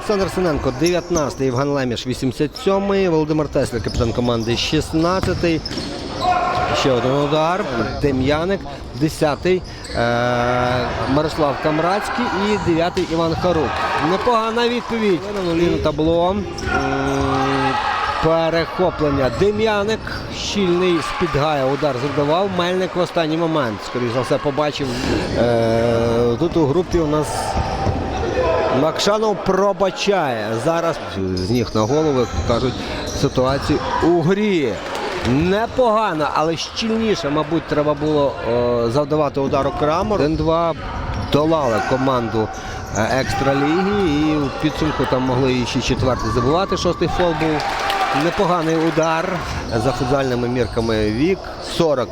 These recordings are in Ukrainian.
Олександр Синенко 19-й, Євген Леміш 87-й, Володимир Тесля, капітан команди 16-й. Ще один удар. Дем'яник, 10-й е, Мирослав Камрацький і 9-й Іван Харук. Непогана відповідь. На нулі табло. Перехоплення. Дем'яник щільний з-під гая удар завдавав. Мельник в останній момент. Скоріше за все, побачив. Е, тут у групі у нас Макшанов пробачає. Зараз з ніг на голову, кажуть, ситуацію у грі. Непогано, але щільніше, мабуть, треба було е, завдавати удару Крамер. 1-2 долали команду е, екстраліги і у підсумку там могли і ще четвертий забивати. Шостий фол був. Непоганий удар за футзальними мірками вік 40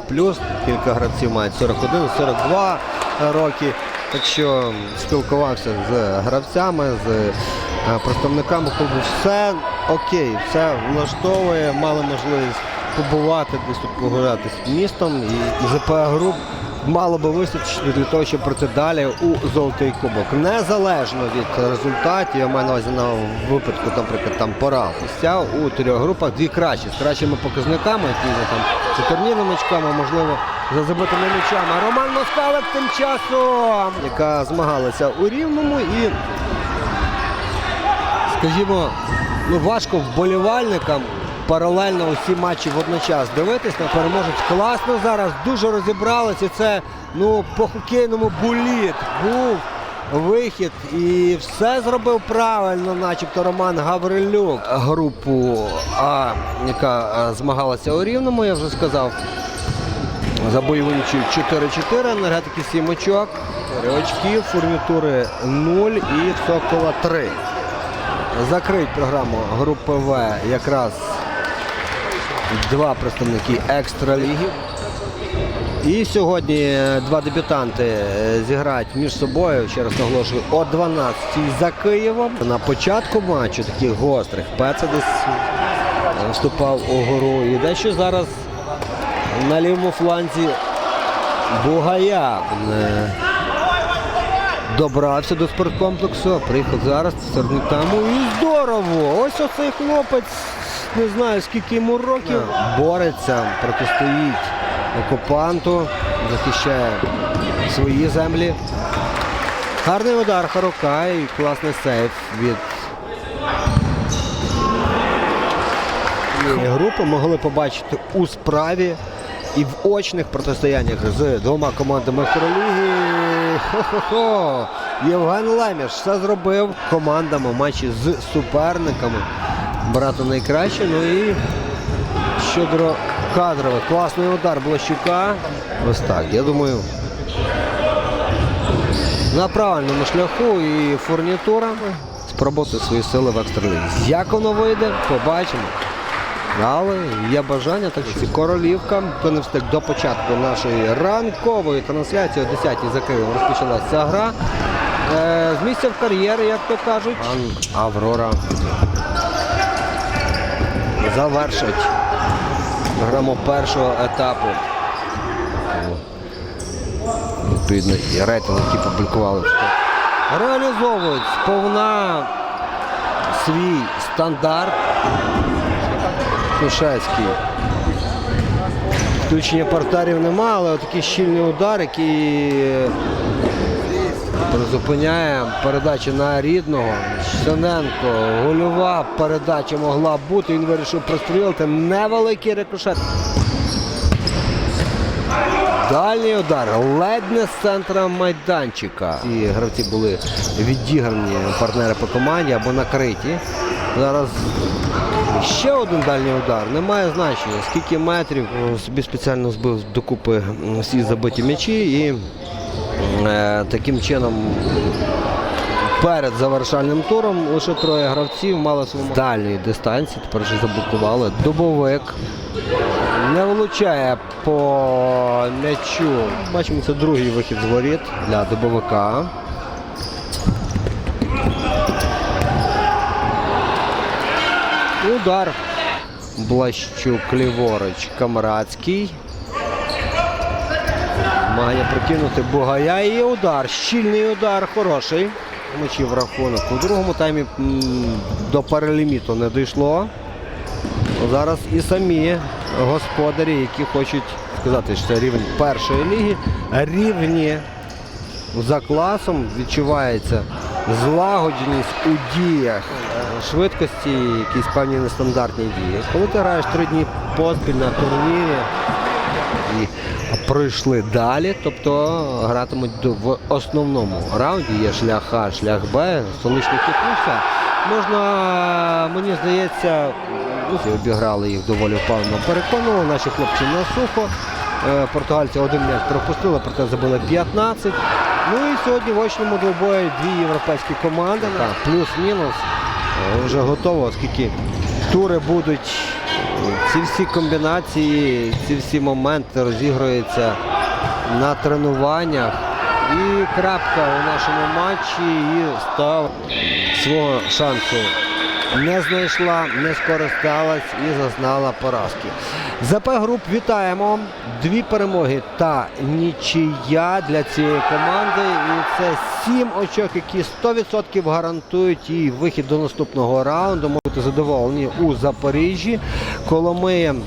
Кілька гравців мають 41-42 роки. Так що спілкувався з гравцями, з е, представниками клубу. Все окей, все влаштовує, мали можливість побувати десь тут погулятися містом. І ЗПА груп мало би вистачити для того, щоб пройти далі у золотий кубок. Незалежно від результатів, я маю на увазі на випадку, наприклад, там поразився у трьох групах дві кращі з кращими показниками, які там за турнірними очками, можливо, за забитими м'ячами. Роман Москалик тим часом, яка змагалася у рівному і скажімо, ну важко вболівальникам паралельно усі матчі водночас дивитись на переможець. Класно зараз, дуже розібралися. Це ну по хокейному буліт був вихід і все зробив правильно, начебто Роман Гаврилюк. Групу А, яка е, змагалася у рівному, я вже сказав. За бойову нічию 4-4, енергетики 7 очок, 3 очки, фурнітури 0 і Сокола 3. Закрить програму групи В якраз два представники екстраліги. І сьогодні е, два дебютанти е, зіграють між собою, ще раз наголошую, о 12 за Києвом. На початку матчу таких гострих Пеца десь е, вступав у гору. І дещо зараз на лівому фланзі Бугая добрався до спорткомплексу, приїхав зараз серед і здорово! Ось оцей хлопець, не знаю скільки йому років, бореться, протистоїть окупанту, захищає свої землі. Гарний удар Харука і класний сейф від групи могли побачити у справі і в очних протистояннях з двома командами Екстраліги. Хо-хо-хо! Євген Леміш все зробив командами матчі з суперниками. Брати найкраще. Ну і щодо кадрових. Класний удар Блащука. Ось так. Я думаю. На правильному шляху і фурнітура спробувати свої сили в екстралізі. Як воно вийде, побачимо. Але є бажання, так що королівка, хто не встиг до початку нашої ранкової трансляції о 10-й за Києвом розпочалася гра. Е, з місця в кар'єри, як то кажуть, Аврора завершить програму першого етапу. Відповідно, і рейтинг, які публікували. Реалізовують сповна свій стандарт. Кушацький. Включення партарів нема, але такий щільний удар, який призупиняє передача на рідного. Синенко, гольова передача могла бути. Він вирішив прострілити. Невеликий рикошет. Дальній удар. Ледь не з центра майданчика. Ці гравці були відіграні партнери по команді або накриті. Зараз ще один дальній удар. Немає значення. Скільки метрів собі спеціально збив докупи всі забиті м'ячі і таким чином перед завершальним туром лише троє гравців мали з дальньої дистанції. Тепер вже заблокували. Дубовик не влучає по м'ячу. Бачимо, це другий вихід з воріт для дубовика. Удар. Блащук ліворуч. Камрадський. Намагання прикинути Бугая і удар. Щільний удар, хороший. Мочів рахунок. У другому таймі до переліміту не дійшло. Зараз і самі господарі, які хочуть сказати, що це рівень першої ліги, рівні за класом відчувається злагодженість у діях, швидкості, якісь певні нестандартні дії. Коли ти граєш три дні поспіль на турнірі і пройшли далі, тобто гратимуть в основному раунді. Є шлях А, шлях Б, сонячний хід, ну. Можна, мені здається, обіграли їх доволі впевнено. Переконували наші хлопці на сухо. Е, Португальці один м'яч пропустили, проте забили 15. Ну і сьогодні в очному двобої дві європейські команди. Плюс-мінус. Е, Вже готово, оскільки тури будуть. Ці всі комбінації, ці всі моменти розігруються на тренуваннях. І крапка у нашому матчі і став свого шансу не знайшла, не скористалась і зазнала поразки. ЗП груп вітаємо. Дві перемоги та нічия для цієї команди. І це сім очок, які 100% гарантують їй вихід до наступного раунду. Можете задоволені у Запоріжжі. Коломиєм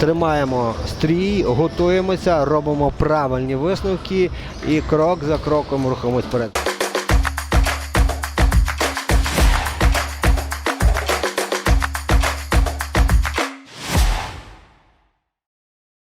Тримаємо стрій, готуємося, робимо правильні висновки і крок за кроком рухаємось вперед.